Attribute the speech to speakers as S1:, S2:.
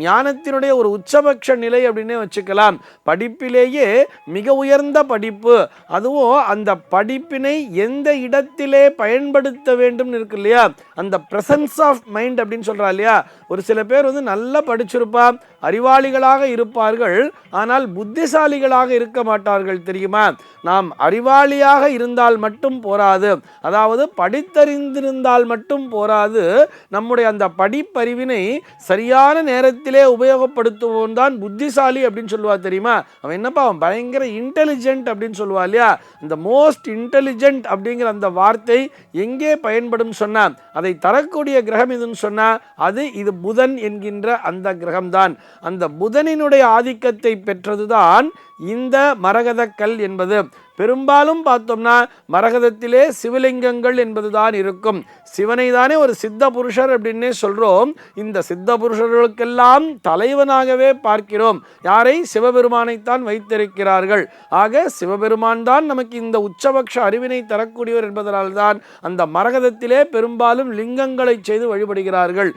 S1: ஞானத்தினுடைய ஒரு உச்சபட்ச நிலை அப்படின்னே வச்சுக்கலாம். படிப்பிலேயே மிக உயர்ந்த படிப்பு. அதுவும் அந்த படிப்பினை எந்த இடத்திலே பயன்படுத்த வேண்டும்னு இருக்கு இல்லையா? அந்த பிரசன்ஸ் ஆஃப் மைண்ட் அப்படின்னு சொல்கிறா இல்லையா? ஒரு சில பேர் வந்து நல்லா படிச்சிருப்பா அறிவாளிகளாக இருப்பார்கள். ஆனால் புத்திசாலிகளாக இருக்க மாட்டார்கள் தெரியுமா? நாம் அறிவாளியாக இருந்தால் மட்டும் போராது. அதாவது படித்தறிந்திருந்தால் மட்டும் போராது. நம்முடைய அந்த படிப்பறிவினை சரியான நேரத்தில் உபயோகப்படுத்துவோம் தான் புத்திசாலி அப்படின்னு சொல்லுவா தெரியுமா? அவன் என்னப்பா அவன் பயங்கர இன்டெலிஜென்ட் அப்படின்னு சொல்லுவா இல்லையா? இந்த மோஸ்ட் இன்டெலிஜென்ட் அப்படிங்கிற அந்த வார்த்தை எங்கே பயன்படும் சொன்னால் அதை தரக்கூடிய கிரகம் இதுன்னு சொன்னால் அது இது புதன் என்கின்ற அந்த கிரகம்தான். அந்த புதனினுடைய ஆதிக்கத்தை பெற்றதுதான் இந்த மரகதக்கல் என்பது. பெரும்பாலும் பார்த்தோம்னா மரகதத்திலே சிவலிங்கங்கள் என்பதுதான் இருக்கும். சிவனை தானே ஒரு சித்த புருஷர் அப்படின்னே சொல்கிறோம் இந்த சித்த புருஷர்களுக்கெல்லாம் தலைவனாகவே பார்க்கிறோம். யாரை? சிவபெருமானைத்தான் வைத்திருக்கிறார்கள். ஆக சிவபெருமான் தான் நமக்கு இந்த உச்சபக்ஷ அறிவினை தரக்கூடியவர் என்பதனால்தான் அந்த மரகதத்திலே பெரும்பாலும் லிங்கங்களை செய்து வழிபடுகிறார்கள்.